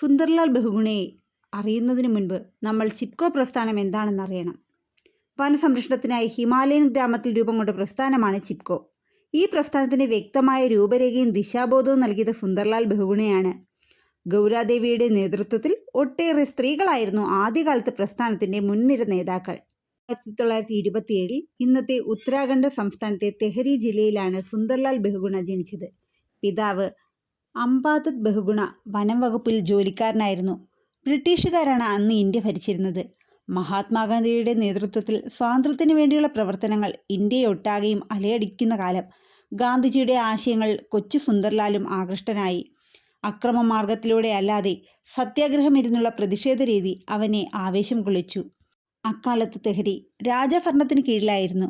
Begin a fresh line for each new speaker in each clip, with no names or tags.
സുന്ദർലാൽ ബഹുഗുണയെ അറിയുന്നതിന് മുൻപ് നമ്മൾ ചിപ്കോ പ്രസ്ഥാനം എന്താണെന്ന് അറിയണം വനസംരക്ഷണത്തിനായി ഹിമാലയൻ ഗ്രാമത്തിൽ രൂപം കൊണ്ട പ്രസ്ഥാനമാണ് ചിപ്കോ. ഈ പ്രസ്ഥാനത്തിന് വ്യക്തമായ രൂപരേഖയും ദിശാബോധവും നൽകിയത് സുന്ദർലാൽ ബഹുഗുണയാണ്. ഗൗരാദേവിയുടെ നേതൃത്വത്തിൽ ഒട്ടേറെ സ്ത്രീകളായിരുന്നു ആദ്യകാലത്ത് പ്രസ്ഥാനത്തിന്റെ മുൻനിര നേതാക്കൾ. ആയിരത്തി തൊള്ളായിരത്തി ഇരുപത്തിയേഴിൽ ഇന്നത്തെ ഉത്തരാഖണ്ഡ് സംസ്ഥാനത്തെ തെഹരി ജില്ലയിലാണ് സുന്ദർലാൽ ബഹുഗുണ ജനിച്ചത്. പിതാവ് അംബാദത്ത് ബഹുഗുണ വനം വകുപ്പിൽ ജോലിക്കാരനായിരുന്നു. ബ്രിട്ടീഷുകാരാണ് അന്ന് ഇന്ത്യ ഭരിച്ചിരുന്നത്. മഹാത്മാഗാന്ധിയുടെ നേതൃത്വത്തിൽ സ്വാതന്ത്ര്യത്തിന് വേണ്ടിയുള്ള പ്രവർത്തനങ്ങൾ ഇന്ത്യയൊട്ടാകെയും അലയടിക്കുന്ന കാലം ഗാന്ധിജിയുടെ ആശയങ്ങൾ കൊച്ചു സുന്ദർലാലും ആകൃഷ്ടനായി. അക്രമമാർഗത്തിലൂടെ അല്ലാതെ സത്യാഗ്രഹമിരുന്നുള്ള പ്രതിഷേധ രീതി അവനെ ആവേശം കൊള്ളിച്ചു. അക്കാലത്ത് തെഹരി രാജഭരണത്തിന് കീഴിലായിരുന്നു.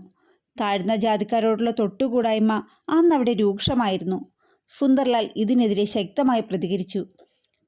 താഴ്ന്ന ജാതിക്കാരോടുള്ള തൊട്ടുകൂടായ്മ അന്നവിടെ രൂക്ഷമായിരുന്നു. സുന്ദർലാൽ ഇതിനെതിരെ ശക്തമായി പ്രതികരിച്ചു.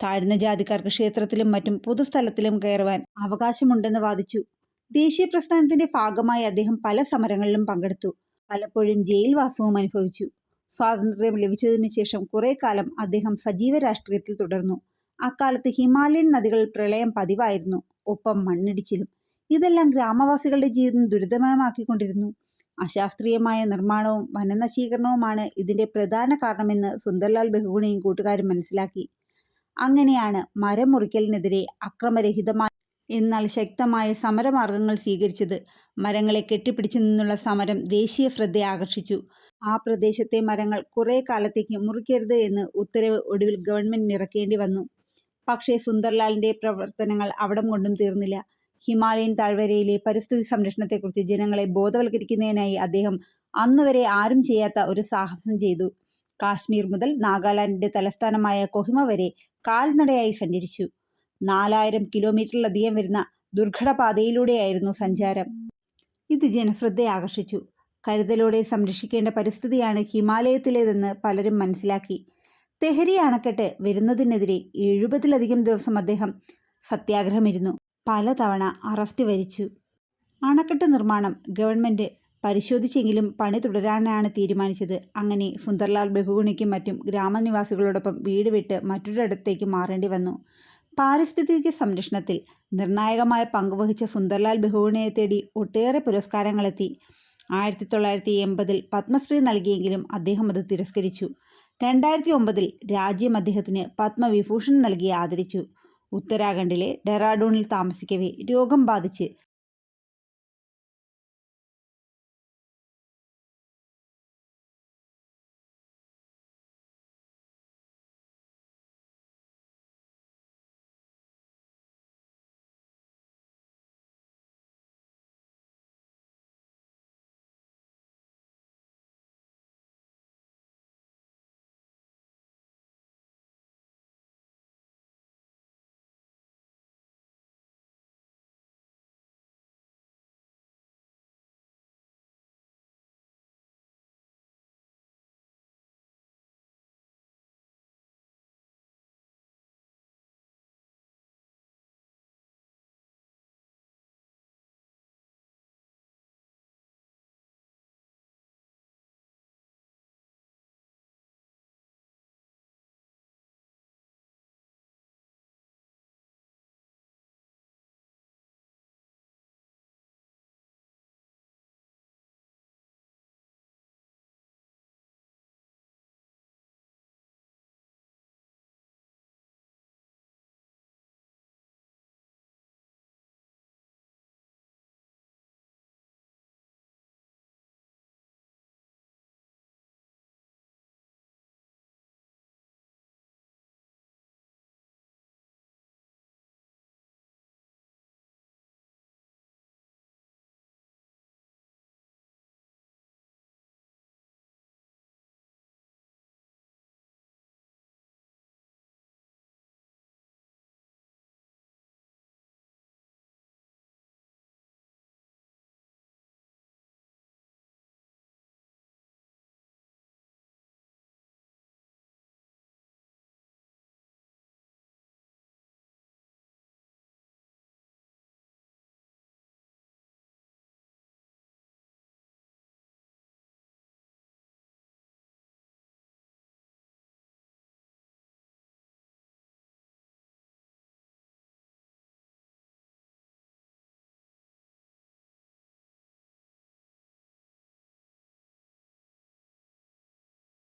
താഴ്ന്ന ജാതിക്കാർക്ക് ക്ഷേത്രത്തിലും മറ്റും പൊതുസ്ഥലത്തിലും കയറുവാൻ അവകാശമുണ്ടെന്ന് വാദിച്ചു. ദേശീയ പ്രസ്ഥാനത്തിന്റെ ഭാഗമായി അദ്ദേഹം പല സമരങ്ങളിലും പങ്കെടുത്തു. പലപ്പോഴും ജയിൽവാസവും അനുഭവിച്ചു. സ്വാതന്ത്ര്യം ലഭിച്ചതിനു ശേഷം കുറെ കാലം അദ്ദേഹം സജീവ രാഷ്ട്രീയത്തിൽ തുടർന്നു. അക്കാലത്ത് ഹിമാലയൻ നദികളിൽ പ്രളയം പതിവായിരുന്നു. ഒപ്പം മണ്ണിടിച്ചിലും. ഇതെല്ലാം ഗ്രാമവാസികളുടെ ജീവിതം ദുരിതമയമാക്കിക്കൊണ്ടിരുന്നു. അശാസ്ത്രീയമായ നിർമ്മാണവും വനനശീകരണവുമാണ് ഇതിന്റെ പ്രധാന കാരണമെന്ന് സുന്ദർലാൽ ബഹുഗുണയും കൂട്ടുകാരും മനസ്സിലാക്കി. അങ്ങനെയാണ് മരം മുറിക്കലിനെതിരെ അക്രമരഹിതമായ എന്നാൽ ശക്തമായ സമരമാർഗങ്ങൾ സ്വീകരിച്ചത്. മരങ്ങളെ കെട്ടിപ്പിടിച്ചു നിന്നുള്ള സമരം ദേശീയ ശ്രദ്ധ ആകർഷിച്ചു. ആ പ്രദേശത്തെ മരങ്ങൾ കുറേ കാലത്തേക്ക് മുറിക്കരുത് എന്ന് ഉത്തരവ് ഒടുവിൽ ഗവൺമെന്റിന് ഇറക്കേണ്ടി വന്നു. പക്ഷേ സുന്ദർലാലിന്റെ പ്രവർത്തനങ്ങൾ അവിടം കൊണ്ടും തീർന്നില്ല. ഹിമാലയൻ താഴ്വരയിലെ പരിസ്ഥിതി സംരക്ഷണത്തെക്കുറിച്ച് ജനങ്ങളെ ബോധവൽക്കരിക്കുന്നതിനായി അദ്ദേഹം അന്നുവരെ ആരും ചെയ്യാത്ത ഒരു സാഹസം ചെയ്തു. കാശ്മീർ മുതൽ നാഗാലാൻഡിന്റെ തലസ്ഥാനമായ കൊഹിമ വരെ കാൽനടയായി സഞ്ചരിച്ചു. നാലായിരം കിലോമീറ്ററിലധികം വരുന്ന ദുർഘടപാതയിലൂടെയായിരുന്നു സഞ്ചാരം. ഇത് ജനശ്രദ്ധയെ ആകർഷിച്ചു. കരുതലോടെ സംരക്ഷിക്കേണ്ട പരിസ്ഥിതിയാണ് ഹിമാലയത്തിലേതെന്ന് പലരും മനസ്സിലാക്കി. തെഹരി അണക്കെട്ട് വരുന്നതിനെതിരെ എഴുപതിലധികം ദിവസം അദ്ദേഹം സത്യാഗ്രഹമിരുന്നു. പലതവണ അറസ്റ്റ് വരിച്ചു. അണക്കെട്ട് നിർമ്മാണം ഗവൺമെന്റ് പരിശോധിച്ചെങ്കിലും പണി തുടരാനാണ് തീരുമാനിച്ചത്. അങ്ങനെ സുന്ദർലാൽ ബഹുഗുണിക്കും മറ്റും ഗ്രാമനിവാസികളോടൊപ്പം വീട് വിട്ട് മറ്റൊരിടത്തേക്ക് മാറേണ്ടി വന്നു. പാരിസ്ഥിതിക സംരക്ഷണത്തിൽ നിർണായകമായ പങ്കുവഹിച്ച സുന്ദർലാൽ ബഹുഗുണയെ തേടി ഒട്ടേറെ പുരസ്കാരങ്ങളെത്തി. ആയിരത്തി തൊള്ളായിരത്തി എൺപതിൽ പത്മശ്രീ നൽകിയെങ്കിലും അദ്ദേഹം അത് തിരസ്കരിച്ചു. രണ്ടായിരത്തി ഒമ്പതിൽ രാജ്യം അദ്ദേഹത്തിന് പത്മവിഭൂഷൺ നൽകി ആദരിച്ചു. ഉത്തരാഖണ്ഡിലെ ഡെറാഡൂണിൽ താമസിക്കവേ രോഗം ബാധിച്ച്